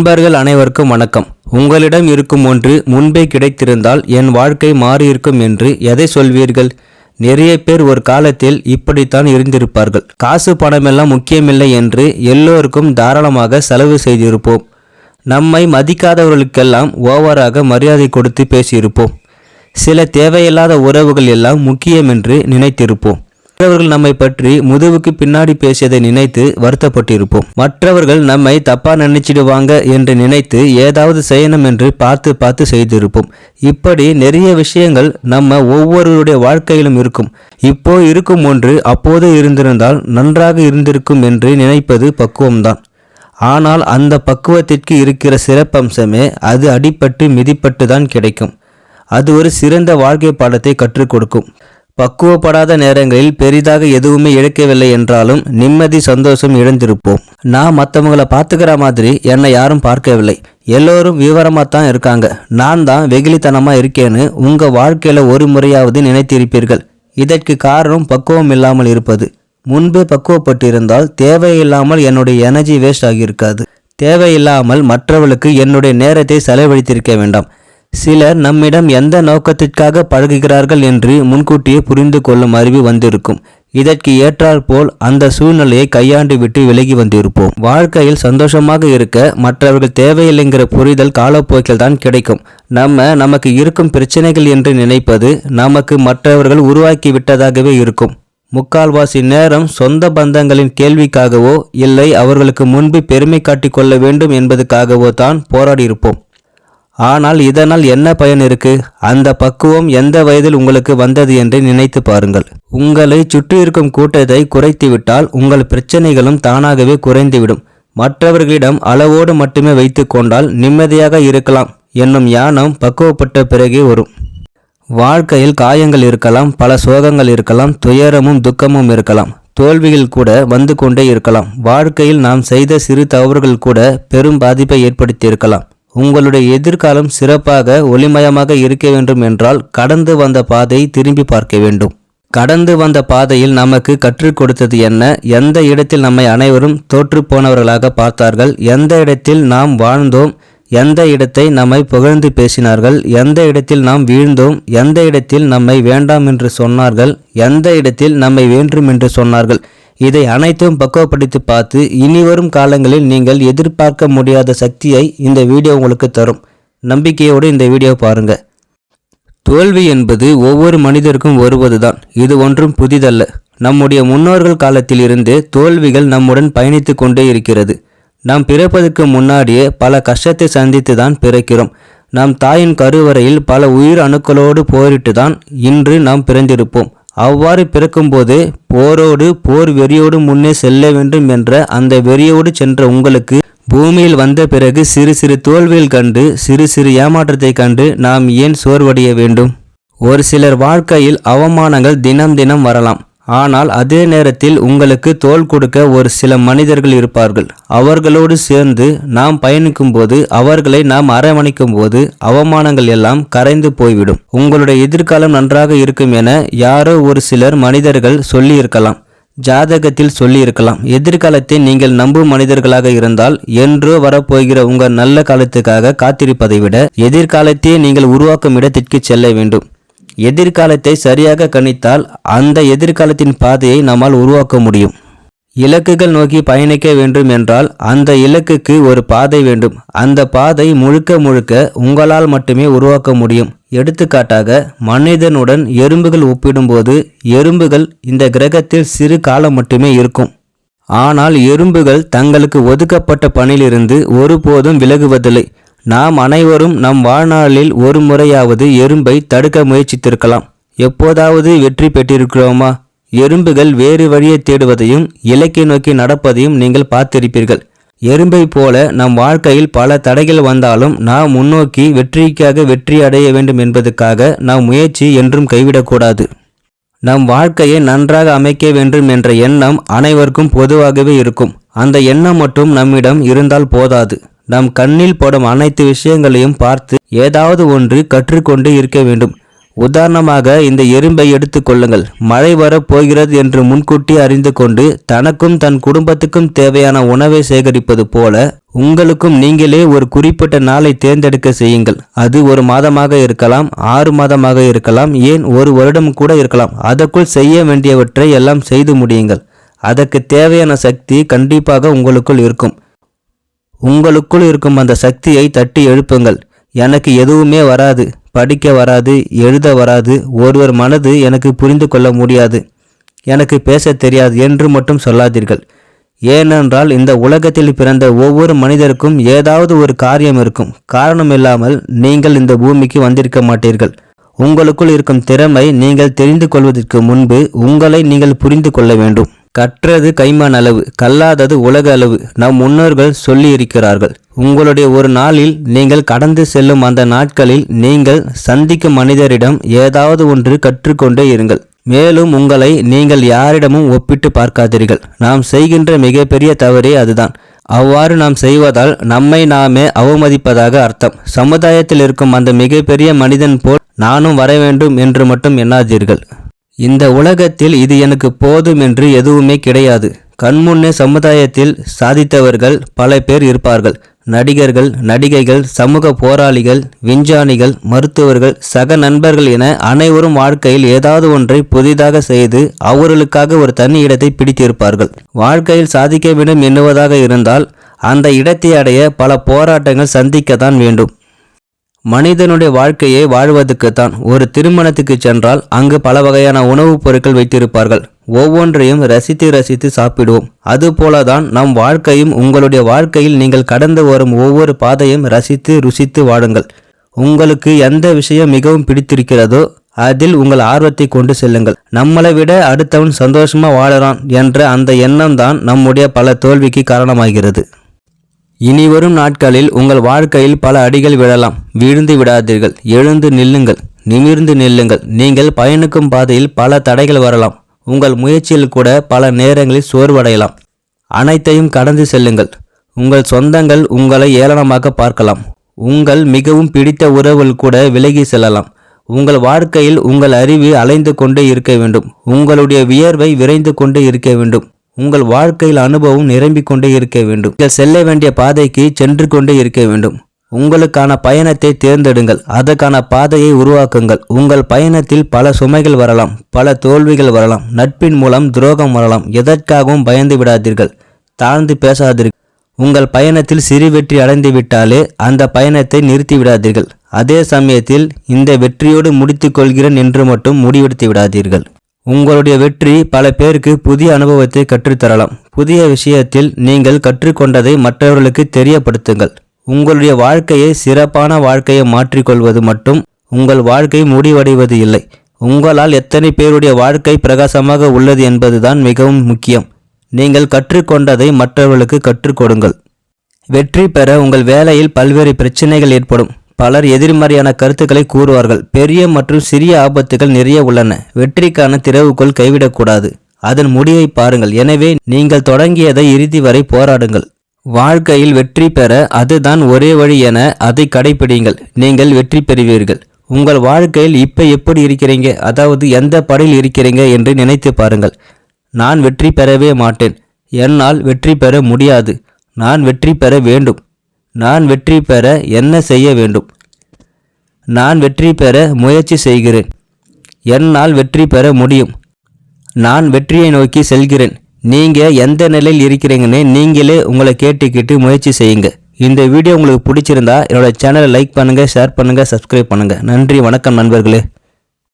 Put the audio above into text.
நண்பர்கள் அனைவருக்கும் வணக்கம். உங்களிடம் இருக்கும் ஒன்று முன்பே கிடைத்திருந்தால் என் வாழ்க்கை மாறியிருக்கும் என்று எதை சொல்வீர்கள்? நிறைய பேர் ஒரு காலத்தில் இப்படித்தான் இருந்திருப்பார்கள். காசு பணமெல்லாம் முக்கியமில்லை என்று எல்லோருக்கும் தாராளமாக செலவு செய்திருப்போம். நம்மை மதிக்காதவர்களுக்கெல்லாம் ஓவராக மரியாதை கொடுத்து பேசியிருப்போம். சில தேவையில்லாத உறவுகள் எல்லாம் முக்கியம் என்று நினைத்திருப்போம். மற்றவர்கள் நம்மை பற்றி முதுவுக்கு பின்னாடி பேசியதை நினைத்து வருத்தப்பட்டிருப்போம். மற்றவர்கள் நம்மை தப்பா நினைச்சிடுவாங்க என்று நினைத்து ஏதாவது செய்யணும் என்று பார்த்து பார்த்து செய்திருப்போம். இப்படி நிறைய விஷயங்கள் நம்ம ஒவ்வொருவருடைய வாழ்க்கையிலும் இருக்கும். இப்போ இருக்கும் ஒன்று அப்போது இருந்திருந்தால் நன்றாக இருந்திருக்கும் என்று நினைப்பது பக்குவம்தான். ஆனால் அந்த பக்குவத்திற்கு இருக்கிற சிறப்பம்சமே அது அடிப்பட்டு மிதிப்பட்டு தான் கிடைக்கும். அது ஒரு சிறந்த வாழ்க்கை பாடத்தை கற்றுக் கொடுக்கும். பக்குவப்படாத நேரங்களில் பெரிதாக எதுவுமே இழக்கவில்லை என்றாலும் நிம்மதி சந்தோஷம் இழந்திருப்போம். நான் மற்றவங்கள பார்த்துக்கிற மாதிரி என்னை யாரும் பார்க்கவில்லை. எல்லோரும் விவரமாக தான் இருக்காங்க. நான் தான் வெகுளித்தனமாக இருக்கேன்னு உங்கள் வாழ்க்கையில் ஒரு முறையாவது நினைத்திருப்பீர்கள். இதற்கு காரணம் பக்குவம் இல்லாமல் இருப்பது. முன்பே பக்குவப்பட்டிருந்தால் தேவையில்லாமல் என்னுடைய எனர்ஜி வேஸ்ட் ஆகியிருக்காது. தேவையில்லாமல் மற்றவர்களுக்கு என்னுடைய நேரத்தை செலவழித்திருக்க வேண்டாம். சிலர் நம்மிடம் எந்த நோக்கத்திற்காக பழகுகிறார்கள் என்று முன்கூட்டியே புரிந்து கொள்ளும் அறிவு வந்திருக்கும். இதற்கு ஏற்றாற்போல் அந்த சூழ்நிலையை கையாண்டு விட்டு விலகி வந்திருப்போம். வாழ்க்கையில் சந்தோஷமாக இருக்க மற்றவர்கள் தேவையில்லைங்கிற புரிதல் காலப்போக்கில் தான் கிடைக்கும். நம்ம நமக்கு இருக்கும் பிரச்சனைகள் என்று நினைப்பது நமக்கு மற்றவர்கள் உருவாக்கி விட்டதாகவே இருக்கும். முக்கால்வாசி நேரம் சொந்த பந்தங்களின் கேள்விக்காகவோ இல்லை அவர்களுக்கு முன்பு பெருமை காட்டிக்கொள்ள வேண்டும் என்பதுக்காகவோ தான் போராடியிருப்போம் ஆனால் இதனால் என்ன பயன் இருக்கு? அந்த பக்குவம் எந்த வயதில் உங்களுக்கு வந்தது என்று நினைத்து பாருங்கள். உங்களை சுற்றி இருக்கும் கூட்டத்தை குறைத்துவிட்டால் உங்கள் பிரச்சனைகளும் தானாகவே குறைந்துவிடும். மற்றவர்களிடம் அளவோடு மட்டுமே வைத்து கொண்டால் நிம்மதியாக இருக்கலாம் என்னும் யானம் பக்குவப்பட்ட பிறகே வரும். வாழ்க்கையில் காயங்கள் இருக்கலாம் பல சோகங்கள் இருக்கலாம் துயரமும் துக்கமும் இருக்கலாம் தோல்விகள் கூட வந்து கொண்டே இருக்கலாம். வாழ்க்கையில் நாம் செய்த சிறு தவறுகள் கூட பெரும் பாதிப்பை ஏற்படுத்தி இருக்கலாம் உங்களுடைய எதிர்காலம் சிறப்பாக ஒளிமயமாக இருக்க வேண்டும் என்றால் கடந்து வந்த பாதையை திரும்பி பார்க்க வேண்டும். கடந்து வந்த பாதையில் நமக்கு கற்றுக் கொடுத்தது என்ன? எந்த இடத்தில் நம்மை அனைவரும் தோற்று போனவர்களாக பார்த்தார்கள்? எந்த இடத்தில் நாம் வாழ்ந்தோம்? எந்த இடத்தை நம்மை புகழ்ந்து பேசினார்கள்? எந்த இடத்தில் நாம் வீழ்ந்தோம்? எந்த இடத்தில் நம்மை வேண்டாம் என்று சொன்னார்கள்? எந்த இடத்தில் நம்மை வேண்டும் என்று சொன்னார்கள்? இதை அனைத்தும் பக்குவப்படுத்தி பார்த்து இனி வரும் காலங்களில் நீங்கள் எதிர்பார்க்க முடியாத சக்தியை இந்த வீடியோ உங்களுக்கு தரும். நம்பிக்கையோடு இந்த வீடியோ பாருங்க. தோல்வி என்பது ஒவ்வொரு மனிதருக்கும் வருவதுதான். இது ஒன்றும் புதிதல்ல. நம்முடைய முன்னோர்கள் காலத்திலிருந்து தோல்விகள் நம்முடன் பயணித்து கொண்டே இருக்கிறது. நாம் பிறப்பதற்கு முன்னாடியே பல கஷ்டத்தை சந்தித்து தான் பிறக்கிறோம். நம் தாயின் கருவறையில் பல உயிர் அணுக்களோடு போரிட்டு தான் இன்று நாம் பிறந்திருப்போம். அவ்வாறு பிறக்கும்போது போரோடு போர் வெறியோடு முன்னே செல்ல வேண்டும் என்ற அந்த வெறியோடு சென்ற உங்களுக்கு பூமியில் வந்த பிறகு சிறு சிறு தோல்வியில் கண்டு சிறு சிறு ஏமாற்றத்தை கண்டு நாம் ஏன் சோர்வடைய வேண்டும்? ஒரு சிலர் வாழ்க்கையில் அவமானங்கள் தினம் தினம் வரலாம். ஆனால் அதே நேரத்தில் உங்களுக்கு தோள் கொடுக்க ஒரு சில மனிதர்கள் இருப்பார்கள். அவர்களோடு சேர்ந்து நாம் பயணிக்கும்போது அவர்களை நாம் அரவணைக்கும் போது அவமானங்கள் எல்லாம் கரைந்து போய்விடும். உங்களுடைய எதிர்காலம் நன்றாக இருக்கும் என யாரோ ஒரு சிலர் மனிதர்கள் சொல்லியிருக்கலாம். ஜாதகத்தில் சொல்லியிருக்கலாம். எதிர்காலத்தை நீங்கள் நம்பும் மனிதர்களாக இருந்தால் என்றோ வரப்போகிற உங்கள் நல்ல காலத்துக்காக காத்திருப்பதை விட எதிர்காலத்தையே நீங்கள் உருவாக்கும் இடத்திற்கு செல்ல வேண்டும். எதிர்காலத்தை சரியாக கணித்தால் அந்த எதிர்காலத்தின் பாதையை நம்மால் உருவாக்க முடியும். இலக்குகள் நோக்கி பயணிக்க வேண்டும் என்றால் அந்த இலக்குக்கு ஒரு பாதை வேண்டும். அந்த பாதை முழுக்க முழுக்க உங்களால் மட்டுமே உருவாக்க முடியும். எடுத்துக்காட்டாக மனிதனுடன் எறும்புகள் ஒப்பிடும்போது எறும்புகள் இந்த கிரகத்தில் சிறு காலம் மட்டுமே இருக்கும். ஆனால் எறும்புகள் தங்களுக்கு ஒதுக்கப்பட்ட பணியிலிருந்து ஒருபோதும் விலகுவதில்லை. நாம் அனைவரும் நம் வாழ்நாளில் ஒரு முறையாவது எறும்பை தடுக்க முயற்சித்திருக்கலாம். எப்போதாவது வெற்றி பெற்றிருக்கிறோமா? எறும்புகள் வேறு வழியை தேடுவதையும் இலக்கை நோக்கி நடப்பதையும் நீங்கள் பார்த்திருப்பீர்கள். எறும்பை போல நம் வாழ்க்கையில் பல தடைகள் வந்தாலும் நாம் முன்னோக்கி வெற்றிக்காக வெற்றி அடைய வேண்டும் என்பதற்காக நாம் முயற்சி என்றும் கைவிடக்கூடாது. நம் வாழ்க்கையை நன்றாக அமைக்க வேண்டும் என்ற எண்ணம் அனைவருக்கும் பொதுவாகவே இருக்கும். அந்த எண்ணம் மட்டும் நம்மிடம் இருந்தால் போதாது. நம் கண்ணில் படும் அனைத்து விஷயங்களையும் பார்த்து ஏதாவது ஒன்று கற்றுக்கொண்டு இருக்க வேண்டும். உதாரணமாக இந்த எறும்பை எடுத்துக்கொள்ளுங்கள் மழை வரப் போகிறது என்று முன்கூட்டி அறிந்து கொண்டு தனக்கும் தன் குடும்பத்துக்கும் தேவையான உணவை சேகரிப்பது போல உங்களுக்கும் நீங்களே ஒரு குறிப்பிட்ட நாளை தேர்ந்தெடுக்க செய்யுங்கள். அது ஒரு மாதமாக இருக்கலாம் ஆறு மாதமாக இருக்கலாம் ஏன் ஒரு வருடம் கூட இருக்கலாம். அதற்குள் செய்ய வேண்டியவற்றை எல்லாம் செய்து முடியுங்கள். அதற்கு தேவையான சக்தி கண்டிப்பாக உங்களுக்குள் இருக்கும். உங்களுக்குள் இருக்கும் அந்த சக்தியை தட்டி எழுப்புங்கள். எனக்கு எதுவுமே வராது படிக்க வராது எழுத வராது ஒருவர் மனது எனக்கு புரிந்து கொள்ள முடியாது. எனக்கு பேச தெரியாது என்று மட்டும் சொல்லாதீர்கள். ஏனென்றால் இந்த உலகத்தில் பிறந்த ஒவ்வொரு மனிதருக்கும் ஏதாவது ஒரு காரியம் இருக்கும். காரணம் இல்லாமல் நீங்கள் இந்த பூமிக்கு வந்திருக்க மாட்டீர்கள். உங்களுக்குள் இருக்கும் திறமை நீங்கள் தெரிந்து கொள்வதற்கு முன்பு உங்களை நீங்கள் புரிந்து கொள்ள வேண்டும். கற்றது கைமான் அளவு கல்லாதது உலக அளவு. நம் முன்னோர்கள் சொல்லியிருக்கிறார்கள் உங்களுடைய ஒரு நாளில் நீங்கள் கடந்து செல்லும் அந்த நாட்களில் நீங்கள் சந்திக்கும் மனிதரிடம் ஏதாவது ஒன்று கற்றுக்கொண்டே இருங்கள். மேலும் உங்களை நீங்கள் யாரிடமும் ஒப்பிட்டு பார்க்காதீர்கள். நாம் செய்கின்ற மிகப்பெரிய தவறே அதுதான். அவ்வாறு நாம் செய்வதால் நம்மை நாமே அவமதிப்பதாக அர்த்தம். சமுதாயத்தில் இருக்கும் அந்த மிகப்பெரிய மனிதன் போல் நானும் வர வேண்டும் என்று மட்டும் எண்ணாதீர்கள். இந்த உலகத்தில் இது எனக்கு போதும் என்று எதுவுமே கிடையாது. கண்முன்னே சமுதாயத்தில் சாதித்தவர்கள் பல பேர் இருப்பார்கள். நடிகர்கள் நடிகைகள் சமூக போராளிகள் விஞ்ஞானிகள் மருத்துவர்கள் சக நண்பர்கள் என அனைவரும் வாழ்க்கையில் ஏதாவது ஒன்றை புதிதாக செய்து அவர்களுக்காக ஒரு தனி இடத்தை பிடித்திருப்பார்கள். வாழ்க்கையில் சாதிக்க வேண்டும் எண்ணுவதாக இருந்தால் அந்த இடத்தை அடைய பல போராட்டங்கள் சந்திக்கத்தான் வேண்டும். மனிதனுடைய வாழ்க்கையை வாழ்வதற்குத்தான் ஒரு திருமணத்துக்கு சென்றால் அங்கு பல வகையான உணவுப் பொருட்கள் வைத்திருப்பார்கள். ஒவ்வொன்றையும் ரசித்து ரசித்து சாப்பிடுவோம். அதுபோலதான் நம் வாழ்க்கையும் உங்களுடைய வாழ்க்கையில் நீங்கள் கடந்து வரும் ஒவ்வொரு பாதையும் ரசித்து ருசித்து வாடுங்கள். உங்களுக்கு எந்த விஷயம் மிகவும் பிடித்திருக்கிறதோ அதில் உங்கள் ஆர்வத்தை கொண்டு செல்லுங்கள். நம்மளை விட அடுத்தவன் சந்தோஷமா வாழறான் என்ற அந்த எண்ணம் தான் நம்முடைய பல தோல்விக்கு காரணமாகிறது. இனி வரும் நாட்களில் உங்கள் வாழ்க்கையில் பல அடிகள் விழலாம். வீழ்ந்து விடாதீர்கள். எழுந்து நில்லுங்கள். நிமிர்ந்து நில்லுங்கள். நீங்கள் பயணிக்கும் பாதையில் பல தடைகள் வரலாம். உங்கள் முயற்சியில் கூட பல நேரங்களில் சோர்வடையலாம். அனைத்தையும் கடந்து செல்லுங்கள். உங்கள் சொந்தங்கள் உங்களை ஏளனமாக பார்க்கலாம். உங்கள் மிகவும் பிடித்த உறவுகள் கூட விலகி செல்லலாம். உங்கள் வாழ்க்கையில் உங்கள் அறிவு அலைந்து கொண்டே இருக்க வேண்டும். உங்களுடைய வியர்வை விரைந்து கொண்டே இருக்க வேண்டும். உங்கள் வாழ்க்கையில் அனுபவம் நிரம்பிக் கொண்டே இருக்க வேண்டும். நீங்கள் செல்ல வேண்டிய பாதைக்கு சென்று கொண்டே இருக்க வேண்டும். உங்களுக்கான பயணத்தை தேர்ந்தெடுங்கள். அதற்கான பாதையை உருவாக்குங்கள். உங்கள் பயணத்தில் பல சுமைகள் வரலாம் பல தோல்விகள் வரலாம் நட்பின் மூலம் துரோகம் வரலாம். எதற்காகவும் பயந்து விடாதீர்கள் தாழ்ந்து பேசாதீர்கள். உங்கள் பயணத்தில் சிறு வெற்றி அடைந்து விட்டாலே அந்த பயணத்தை நிறுத்தி விடாதீர்கள். அதே சமயத்தில் இந்த வெற்றியோடு முடித்துக் கொள்கிறேன் என்று மட்டும் முடிவெடுத்து விடாதீர்கள். உங்களுடைய வெற்றி பல பேருக்கு புதிய அனுபவத்தை கற்றுத்தரலாம். புதிய விஷயத்தில் நீங்கள் கற்றுக்கொண்டதை மற்றவர்களுக்கு தெரியப்படுத்துங்கள். உங்களுடைய வாழ்க்கையை சிறப்பான வாழ்க்கையை மாற்றிக்கொள்வது மட்டும் உங்கள் வாழ்க்கை முடிவடைவது இல்லை. உங்களால் எத்தனை பேருடைய வாழ்க்கை பிரகாசமாக உள்ளது என்பதுதான் மிகவும் முக்கியம். நீங்கள் கற்றுக்கொண்டதை மற்றவர்களுக்கு கற்றுக்கொடுங்கள் வெற்றி பெற உங்கள் வேலையில் பல்வேறு பிரச்சனைகள் ஏற்படும். பலர் எதிர்மறையான கருத்துக்களை கூறுவார்கள். பெரிய மற்றும் சிறிய ஆபத்துகள் நிறைய உள்ளன. வெற்றிக்கான திறவுகோள் கைவிடக்கூடாது. அதன் முடிவை பாருங்கள். எனவே நீங்கள் தொடங்கியதை இறுதி வரை போராடுங்கள். வாழ்க்கையில் வெற்றி பெற அதுதான் ஒரே வழி என அதை கடைபிடிங்கள் நீங்கள் வெற்றி பெறுவீர்கள். உங்கள் வாழ்க்கையில் இப்போ எப்படி இருக்கிறீங்க? அதாவது எந்த படையில் இருக்கிறீங்க என்று நினைத்து பாருங்கள். நான் வெற்றி பெறவே மாட்டேன். என்னால் வெற்றி பெற முடியாது. நான் வெற்றி பெற வேண்டும். நான் வெற்றி பெற என்ன செய்ய வேண்டும்? நான் வெற்றி பெற முயற்சி செய்கிறேன். என்னால் வெற்றி பெற முடியும். நான் வெற்றியை நோக்கி செல்கிறேன். நீங்கள் எந்த நிலையில் இருக்கிறீங்கன்னு நீங்களே உங்களை கேட்டுக்கிட்டு முயற்சி செய்யுங்க. இந்த வீடியோ உங்களுக்கு பிடிச்சிருந்தா என்னோட சேனலை லைக் பண்ணுங்கள் ஷேர் பண்ணுங்கள் சப்ஸ்கிரைப் பண்ணுங்கள் நன்றி வணக்கம் நண்பர்களே.